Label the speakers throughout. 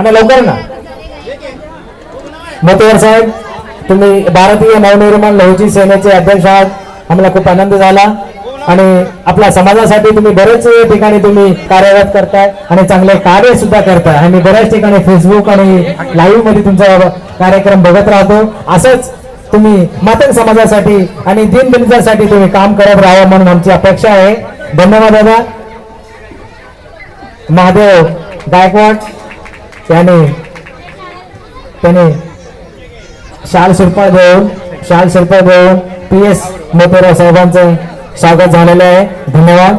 Speaker 1: आणि लवकर ना. मतवर साहेब तुम्ही भारतीय नवनिर्माण लहुजी सेनेचे अध्यक्ष आहात. आम्हाला खूप आनंद झाला. आणि आपल्या समाजासाठी तुम्ही बरेच ठिकाणी तुम्ही कार्यरत करताय आणि चांगले कार्य सुद्धा करताय. आणि बऱ्याच ठिकाणी फेसबुक आणि लाईव्हमध्ये तुमचा कार्यक्रम बघत राहतो. असंच तुम्ही मातंग समाजासाठी आणि दिनदलितांसाठी तुम्ही काम करत राहावं म्हणून आमची अपेक्षा आहे. धन्यवाद दादा. महादेव गायकवाड. त्याने त्याने शाल शिरपळ देऊन शाल शिरपळ देऊन पी एस मोतेराव साहेबांचं स्वागत झालेलं आहे. धन्यवाद.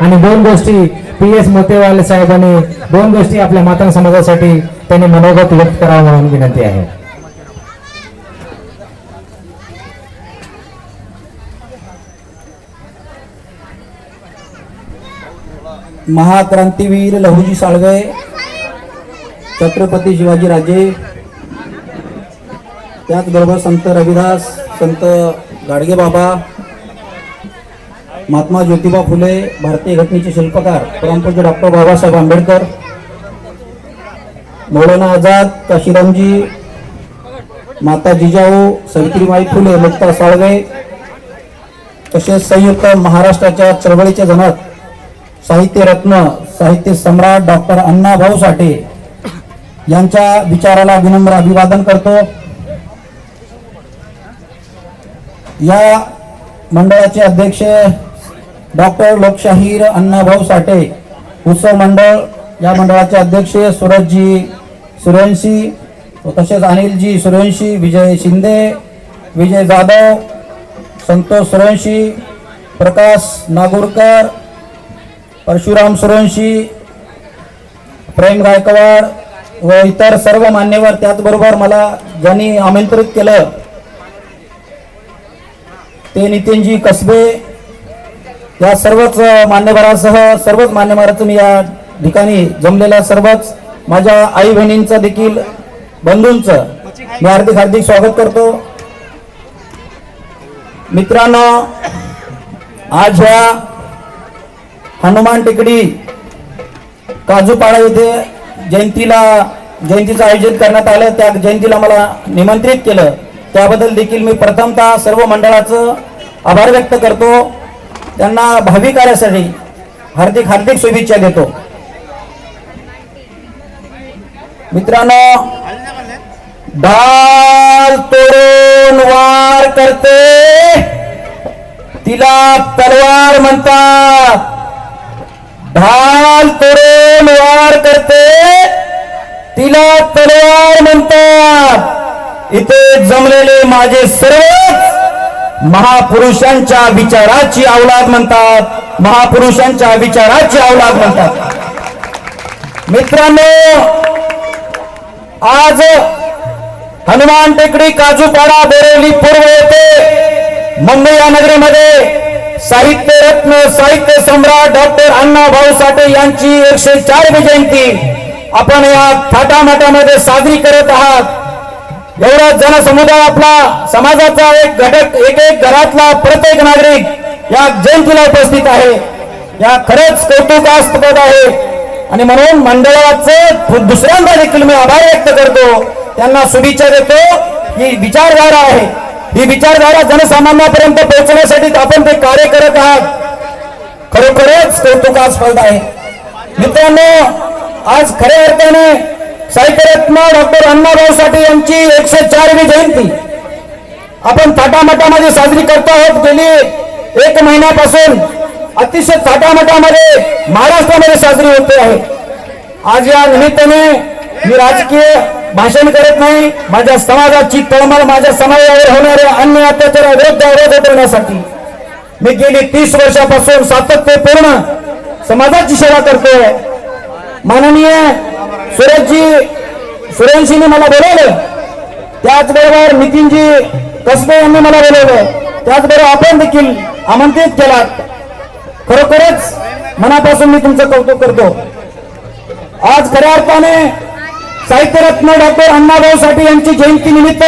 Speaker 1: आणि दोन गोष्टी पी एस मोतेवाले साहेबांनी दोन गोष्टी आपल्या मातंग समाजासाठी त्यांनी मनोगत व्यक्त करावं म्हणून विनंती आहे.
Speaker 2: महाक्रांतीवीर लहुजी साळवे छत्रपती शिवाजी राजे त्याचबरोबर संत रविदास संत गाडगे बाबा महात्मा ज्योतिबा फुले भारतीय घटनेचे शिल्पकार परमपूज्य डॉक्टर बाबासाहेब आंबेडकर मौलाना आझाद काशीरामजी माता जिजाऊ सावित्रीबाई फुले मुक्ता साळवे तसेच संयुक्त महाराष्ट्राच्या चळवळीचे जनक साहित्य रत्न साहित्य सम्राट डॉक्टर अण्णाभाऊ साठे यांच्या विचाराला विनम्र अभिवादन करतो. या मंडळाचे अध्यक्ष डॉक्टर लोकशाहीर अण्णाभाऊ साठे उत्सव मंडळ या मंडळाचे अध्यक्ष सूरजजी सूर्यवंशी तसेच अनिलजी सूर्यवंशी विजय शिंदे विजय जाधव संतोष सूर्यवंशी प्रकाश नागुरकर परशुराम सुरवंशी प्रेम गायकवाड व इतर सर्व मान्यवर त्याचबरोबर मला ज्यांनी आमंत्रित केलं ते नितीनजी कसबे या सर्वच मान्यवरासह सर्वच मान्यवरांचं मी या ठिकाणी जमलेल्या सर्वच माझ्या आई बहिणींचं देखील बंधूंचं मी हार्दिक हार्दिक स्वागत करतो. मित्रांनो आज ह्या हनुमान टेकडी काजूपाडा येथे जयंतीला जयंतीचं आयोजन करण्यात आलं. त्या जयंतीला मला निमंत्रित केलं. त्याबद्दल देखील मी प्रथमतः सर्व मंडळाचं आभार व्यक्त करतो. त्यांना भावी कार्यासाठी हार्दिक हार्दिक शुभेच्छा देतो. मित्रांनो डाल तोडून वार करते. तिला तलवार म्हणतात. ढाल तोडून वार करते. तिला तलवार म्हणतात. इथे जमलेले माझे सर्वच महापुरुषांच्या विचाराची अवलाद म्हणतात. महापुरुषांच्या विचाराची अवलाद म्हणतात. मित्रांनो आज हनुमान टेकडी काजूपाडा बोरेली पूर्व येथे मुंबई या नगरीमध्ये साहित्य रत्न साहित्य सम्राट डॉक्टर अण्णा भाऊ साठे यांची एकशे चारवी जयंती. आपण या थाटामाटामध्ये साजरी करत आहात. एवढा जनसमुदाय आपला समाजाचा एक घटक एक एक घरातला प्रत्येक नागरिक या जयंतीला उपस्थित आहे. या खरंच कौतुकास्पद आहे. आणि म्हणून मंडळाचं दुसऱ्यांदा देखील मी आभार व्यक्त करतो. त्यांना शुभेच्छा देतो. ही विचारधारा आहे. ही विचारधारा जनसामान्यापर्यंत पोहोचण्यासाठी आपण ते कार्य करत आहात. खरोखरच कौतुकास्पद आहे. मित्रांनो आज खऱ्या अर्थाने साहित्यरत्न डॉक्टर अण्णाभाऊ साठे यांची एकशे चारवी जयंती. आपण थाटामाटामध्ये साजरी करतो आहोत. गेली एक महिन्यापासून अतिशय थाटामाटामध्ये महाराष्ट्रामध्ये साजरी होते आहे. आज या निमित्ताने मी राजकीय भाषण करत नाही. माझ्या समाजाची तळमळ माझ्या समाजावर होणाऱ्या अन्य अत्याचाराविरुद्ध आवाज उठवण्यासाठी मी गेली तीस वर्षापासून सातत्यपूर्ण समाजाची सेवा करतोय. माननीय सुरेशजी सुरेशजीने मला बोलवलं. त्याचबरोबर नितीनजी कसबे यांनी मला बोलवलं. त्याचबरोबर आपण देखील आमंत्रित केलात. खरोखरच मनापासून मी तुमचं कौतुक करतो. आज खऱ्या अर्थाने साहित्यरत्न डॉक्टर अण्णाभाऊ साठे यांची जयंती निमित्त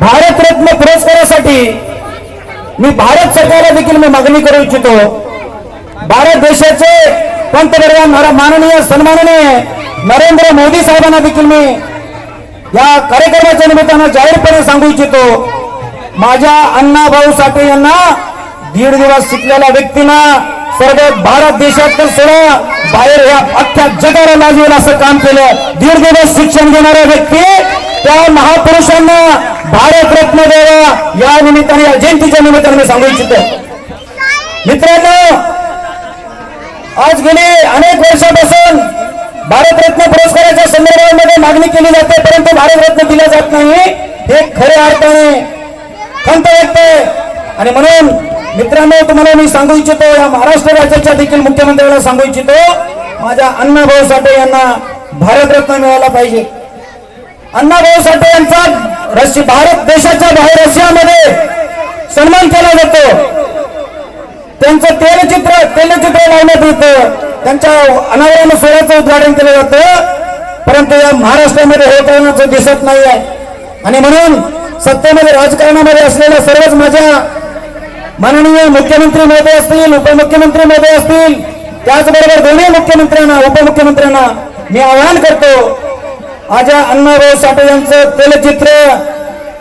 Speaker 2: भारतरत्न पुरस्कारासाठी मी भारत सरकारला देखील मी मागणी करू इच्छितो. भारत देशाचे पंतप्रधान माननीय सन्माननीय नरेंद्र मोदी साहेबांना देखील मी या कार्यक्रमाच्या निमित्तानं जाहीरपणे सांगू इच्छितो. माझ्या अण्णाभाऊ साठे यांना दीड दिवस शिकलेल्या व्यक्तींना सर्व भारत देशात तर बाहेर या अख्ख्या जगाला लाजवेल असं काम केलं. दीड दिवस शिक्षण देणाऱ्या व्यक्ती त्या महापुरुषांना भारतरत्न द्यावा. या निमित्ताने या जयंतीच्या निमित्ताने मी सांगू इच्छितो. मित्रांनो आज गेली अनेक वर्षापासून भारतरत्न पुरस्काराच्या संदर्भामध्ये मागणी केली जाते परंतु भारतरत्न दिला जात नाही. हे खऱ्या अर्थाने खंत व्यक्त आणि म्हणून मित्रांनो तुम्हाला मी सांगू इच्छितो या महाराष्ट्र राज्याच्या देखील मुख्यमंत्र्याला सांगू इच्छितो माझ्या अण्णाभाऊ साठे यांना भारतरत्न मिळाला पाहिजे. अण्णाभाऊ साठे यांचा रशी भारत देशाच्या बाहेर रशियामध्ये सन्मान केला जातो. त्यांचं तेलचित्र तेलचित्र लावण्यात येतं. त्यांच्या अनावरण सोहळ्याचं उद्घाटन केलं जातं. परंतु या महाराष्ट्रामध्ये होतानाच दिसत नाही आहे आणि म्हणून सत्तेमध्ये राजकारणामध्ये असलेल्या सर्वच माझ्या माननीय मुख्यमंत्री महोदय असतील उपमुख्यमंत्री महोदय असतील त्याचबरोबर दोन्ही मुख्यमंत्र्यांना उपमुख्यमंत्र्यांना मी आवाहन करतो आज अण्णाभाऊ साठे यांचं तेलचित्र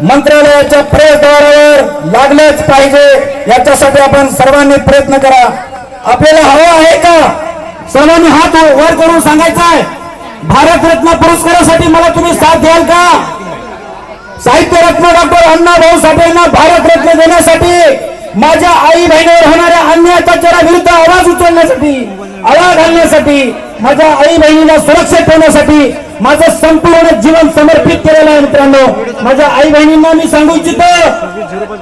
Speaker 2: मंत्रालयाच्या प्रवेशद्वारावर लागलंच पाहिजे याच्यासाठी आपण सर्वांनी प्रयत्न करा. आपल्याला हवं आहे का? सर्वांनी हात वर करून सांगायचा आहे. भारतरत्न पुरस्कारासाठी मला तुम्ही साथ द्याल का? साहित्यरत्न डॉक्टर अण्णाभाऊ साठे यांना भारतरत्न देण्यासाठी माझ्या आई बहिणीवर होणाऱ्या अन्य अत्याचाराविरुद्ध आवाज उचलण्यासाठी आळा घालण्यासाठी माझ्या आई बहिणीला सुरक्षित ठेवण्यासाठी माझं संपूर्ण जीवन समर्पित केलेलं आहे मित्रांनो. माझ्या आई बहिणींना मी सांगू इच्छितो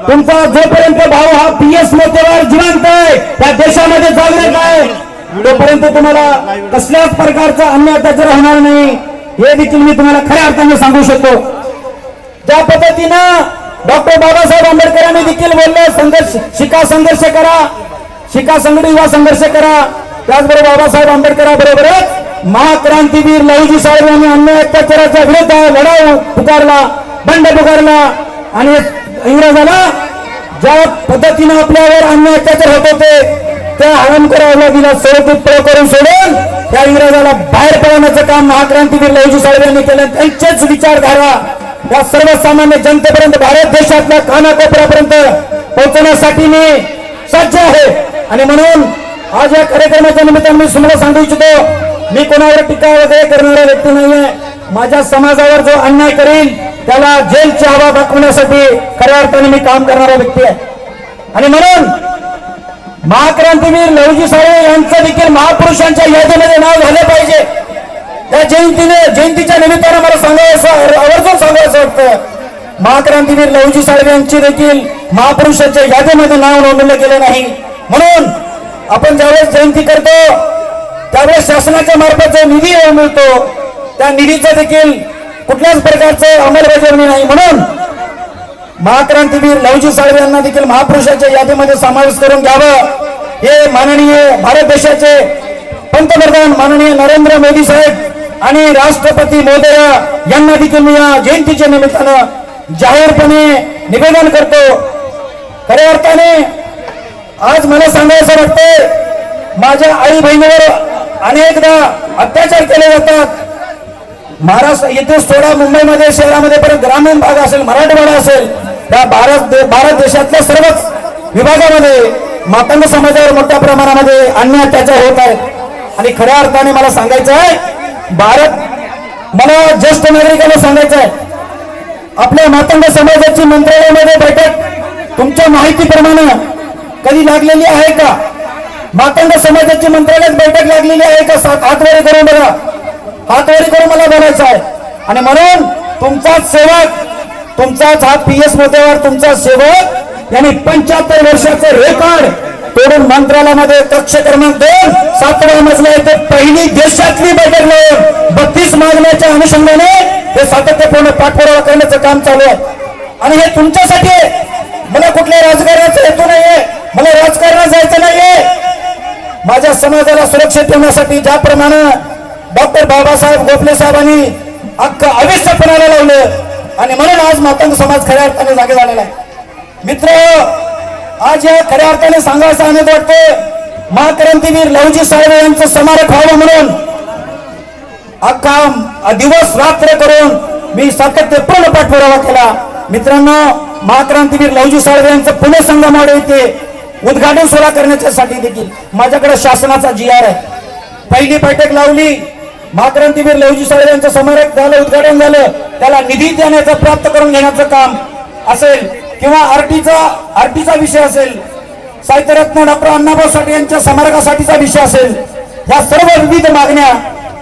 Speaker 2: तुमचा जोपर्यंत भाऊ हा पी एस मोतेवार जिवंत आहे त्या देशामध्ये जागृत आहे. तोपर्यंत तुम्हाला कसल्याच प्रकारचा अन्य अत्याचार होणार नाही. हे देखील मी तुम्हाला खऱ्या अर्थाने सांगू शकतो. ज्या पद्धतीनं डॉक्टर बाबासाहेब आंबेडकरांनी देखील बोलले संघर्ष शिका संघर्ष करा शिका संघटित युवा संघर्ष करा. त्याचबरोबर बाबासाहेब आंबेडकराबरोबरच महाक्रांतीवीर लहुजी साहेब यांनी अन्याय अत्याचाराच्या विरुद्ध लढाऊ पुकारला बंड पुकारला. आणि इंग्रजाला ज्या पद्धतीनं आपल्यावर अन्याय अत्याचार होत होते त्या हरामखोराला दिला सोडून प्रयोग करून सोडून त्या इंग्रजाला बाहेर पडवण्याचं काम महाक्रांतीवीर लहुजी साहेब यांनी केलं. त्यांचेच विचारधारा या सर्वसामान्य जनतेपर्यंत भारत देशातल्या कानाकोपऱ्यापर्यंत पोहोचण्यासाठी मी सज्ज आहे. आणि म्हणून आज या कार्यक्रमाच्या निमित्तानं मी तुम्हाला सांगू इच्छितो मी कोणावर टीका वगैरे करणारा व्यक्ती नाहीये. माझ्या समाजावर जो अन्याय करील त्याला जेलची हवा दाखवण्यासाठी खऱ्या अर्थाने मी काम करणारा व्यक्ती आहे. आणि म्हणून महाक्रांतीवीर लवजी साळे यांचं देखील महापुरुषांच्या यादीमध्ये नाव झालं पाहिजे. या जयंतीने जयंतीच्या निमित्तानं मला सांगायचं वाटतं महाक्रांतीवीर लवजी साळवे यांची देखील महापुरुषांच्या यादीमध्ये नाव नोंदवलं गेलं नाही. म्हणून आपण ज्यावेळेस जयंती करतो त्यावेळेस शासनाच्या मार्फत जो निधी मिळतो. त्या निधीचं देखील कुठल्याच प्रकारचं अंमलबजावणी नाही. म्हणून महाक्रांतीवीर लवजी साळवे यांना देखील महापुरुषाच्या यादीमध्ये समावेश करून घ्यावं. हे माननीय भारत देशाचे पंतप्रधान माननीय नरेंद्र मोदी साहेब आणि राष्ट्रपती महोदय यांना देखील मी या जयंतीच्या निमित्तानं जाहीरपणे निवेदन करतो. खऱ्या अर्थाने आज मला सांगायचं वाटतंय माझ्या आई बहिणीवर अनेकदा अत्याचार केले जातात. महाराष्ट्र इथे सोडा मुंबईमध्ये शहरामध्ये परत ग्रामीण भाग असेल मराठवाडा असेल त्या भारत दे- भारत देशातल्या सर्वच विभागामध्ये मातंग समाजावर मोठ्या प्रमाणामध्ये अन्य अत्याचार होत आहेत. आणि खऱ्या अर्थाने मला सांगायचं आहे भारत मला ज्येष्ठ नागरिकांना सांगायचं आहे आपल्या मातंग समाजाची मंत्रालयामध्ये बैठक तुमच्या माहितीप्रमाणे कधी लागलेली आहे का? मातंग समाजाची मंत्रालयात बैठक लागलेली आहे का? सात हातवारी करून बघा. हातवारी करून मला बोलायचं आहे आणि म्हणून तुमचाच सेवक तुमचाच हा पी एस मोत्यावर तुमचा सेवक यांनी पंच्याहत्तर वर्षाचं रेकॉर्ड तोडून मंत्रालयामध्ये कक्ष क्रमांक दोन सातवा मजला येथे पहिली देशातली बैठक लावून बत्तीस मागण्याच्या अनुषंगाने हे सातत्यपूर्ण पाठपुरावा करण्याचं काम चालू आहे. आणि हे तुमच्यासाठी मला कुठल्या राजकारणाचा हेतू नाहीये. मला राजकारणात जायचं नाहीये. माझ्या समाजाला सुरक्षित ठेवण्यासाठी ज्याप्रमाणे डॉक्टर बाबासाहेब गोखले साहेबांनी अख्खं आयुष्य पणाला लावलं. आणि म्हणून आज मातंग समाज खऱ्या अर्थाने जागे झालेला आहे. मित्र आज या खऱ्या अर्थाने सांगायचं आनंद वाटतोय महाक्रांतीवीर लवजी साहेब यांचं स्मारक व्हावं म्हणून. अख्खा दिवस रात्र करून मी सातत्यपूर्ण पाठपुरावा केला. मित्रांनो महाक्रांतीवीर लवजी साळवे यांचं पुणे संगमाडे येथे उद्घाटन सोहळा करण्याच्यासाठी देखील माझ्याकडे शासनाचा जी आर आहे. पहिली बैठक लावली. महाक्रांतीवीर लवजी साळवे यांचं स्मारक झालं उद्घाटन झालं. त्याला निधी देण्याचं प्राप्त करून घेण्याचं काम असेल. किंवा आरटीचा आरटीचा विषय असेल साहित्यरत्न डॉक्टर अण्णाभाऊ साठे यांच्या स्मारकासाठीचा विषय असेल या सर्व विविध मागण्या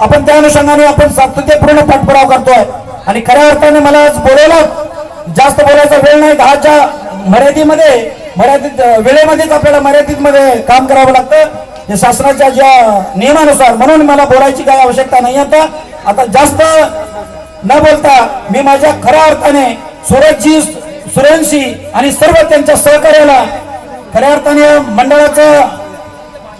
Speaker 2: आपण त्या अनुषंगाने आपण सातत्यपूर्ण पाठपुरावा करतोय. आणि खऱ्या अर्थाने मला आज बोलवलं जास्त बोलायचा वेळ नाही. दहाच्या मर्यादेमध्ये मर्यादित वेळेमध्येच आपल्याला मर्यादित मध्ये काम करावं लागतं. हे शासनाच्या ज्या नियमानुसार म्हणून मला बोलायची काही आवश्यकता नाही आता. आता जास्त न बोलता मी माझ्या खऱ्या अर्थाने सुरजजी सुरेंशी आणि सर्व त्यांच्या सहकार्याला खऱ्या अर्थाने या मंडळाचं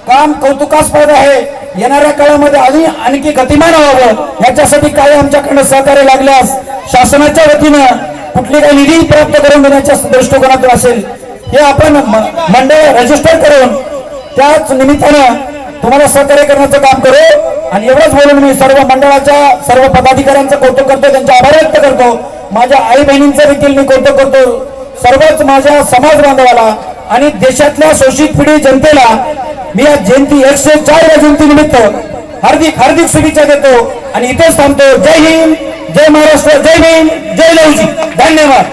Speaker 2: काम कौतुकास्पद आहे. येणाऱ्या काळामध्ये अजून आणखी गतिमान व्हावं. याच्यासाठी काही आमच्याकडनं सहकार्य लागल्यास शासनाच्या वतीनं कुठली काही निधी प्राप्त करून देण्याच्या दृष्टिकोनातून असेल हे आपण मंडळ रजिस्टर करून त्याच निमित्तानं तुम्हाला सहकार्य करण्याचं काम करू. आणि एवढंच बोलून मी सर्व मंडळाच्या सर्व पदाधिकाऱ्यांचं कौतुक करतो त्यांचे आभार व्यक्त करतो. माझ्या आई बहिणींचं देखील मी कौतुक करतो. सर्वच माझ्या समाज बांधवाला आणि देशातल्या शोषित पिढी जनतेला मी या जयंती एकशे चार या जयंतीनिमित्त हार्दिक हार्दिक शुभेच्छा देतो. आणि इथेच थांबतो. जय हिंद जय महाराष्ट्र जय भीम जय लवजी धन्यवाद.